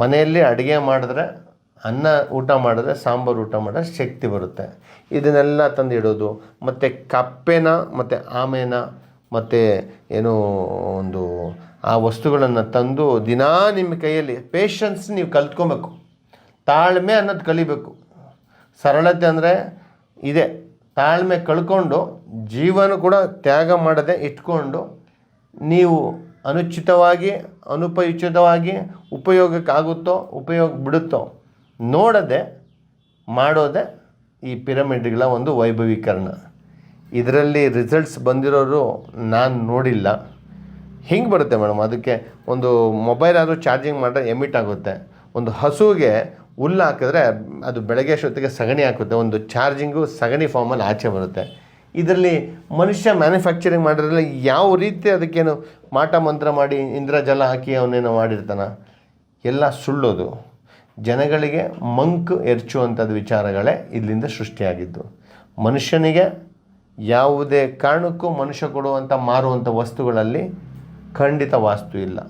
ಮನೆಯಲ್ಲಿ ಅಡುಗೆ ಮಾಡಿದ್ರೆ ಅನ್ನ ಊಟ ಮಾಡಿದ್ರೆ ಸಾಂಬಾರು ಊಟ ಮಾಡಿದ್ರೆ ಶಕ್ತಿ ಬರುತ್ತೆ. ಇದನ್ನೆಲ್ಲ ತಂದು ಇಡೋದು ಮತ್ತು ಕಪ್ಪೆನ, ಮತ್ತು ಆಮೆನ, ಮತ್ತು ಏನು ಒಂದು ಆ ವಸ್ತುಗಳನ್ನು ತಂದು ದಿನಾ ನಿಮ್ಮ ಕೈಯಲ್ಲಿ ಪೇಷನ್ಸ್ ನೀವು ಕಲ್ತ್ಕೊಬೇಕು. ತಾಳ್ಮೆ ಅನ್ನೋದು ಕಲಿಬೇಕು. ಸರಳತೆ ಅಂದರೆ ಇದೆ. ತಾಳ್ಮೆ ಕಳ್ಕೊಂಡು ಜೀವನ ಕೂಡ ತ್ಯಾಗ ಮಾಡದೆ ಇಟ್ಕೊಂಡು ನೀವು ಅನುಚಿತವಾಗಿ, ಅನುಪಯುಚಿತವಾಗಿ ಉಪಯೋಗಕ್ಕಾಗುತ್ತೋ ಉಪಯೋಗ ಬಿಡುತ್ತೋ ನೋಡದೆ, ಮಾಡೋದೇ ಈ ಪಿರಮಿಡ್ಗಳ ಒಂದು ವೈಭವೀಕರಣ. ಇದರಲ್ಲಿ ರಿಸಲ್ಟ್ಸ್ ಬಂದಿರೋರು ನಾನು ನೋಡಿಲ್ಲ. ಹಿಂಗೆ ಬರುತ್ತೆ ಮೇಡಮ್, ಅದಕ್ಕೆ ಒಂದು ಮೊಬೈಲ್ ಆದರೂ ಚಾರ್ಜಿಂಗ್ ಮಾಡಿದ್ರೆ ಎಮಿಟ್ ಆಗುತ್ತೆ. ಒಂದು ಹಸುವಿಗೆ ಹುಲ್ಲು ಹಾಕಿದ್ರೆ ಅದು ಬೆಳಗ್ಗೆ ಅಷ್ಟೊತ್ತಿಗೆ ಸಗಣಿ ಹಾಕುತ್ತೆ. ಒಂದು ಚಾರ್ಜಿಂಗು ಸಗಣಿ ಫಾರ್ಮಲ್ಲಿ ಆಚೆ ಬರುತ್ತೆ. ಇದರಲ್ಲಿ ಮನುಷ್ಯ ಮ್ಯಾನುಫ್ಯಾಕ್ಚರಿಂಗ್ ಮಾಡಿರಲ್ಲ ಯಾವ ರೀತಿ ಅದಕ್ಕೇನು ಮಾಟ ಮಂತ್ರ ಮಾಡಿ ಇಂದ್ರಜಲ ಹಾಕಿ ಅವನೇನೋ ಮಾಡಿರ್ತಾನ? ಎಲ್ಲ ಸುಳ್ಳೋದು. ಜನಗಳಿಗೆ ಮಂಕು ಎರಚುವಂಥದ್ದು ವಿಚಾರಗಳೇ ಇಲ್ಲಿಂದ ಸೃಷ್ಟಿಯಾಗಿದ್ದು. ಮನುಷ್ಯನಿಗೆ ಯಾವುದೇ ಕಾರಣಕ್ಕೂ ಮನುಷ್ಯ ಕೊಡುವಂಥ ಮಾರುವಂಥ ವಸ್ತುಗಳಲ್ಲಿ ಖಂಡಿತ ವಾಸ್ತು ಇಲ್ಲ.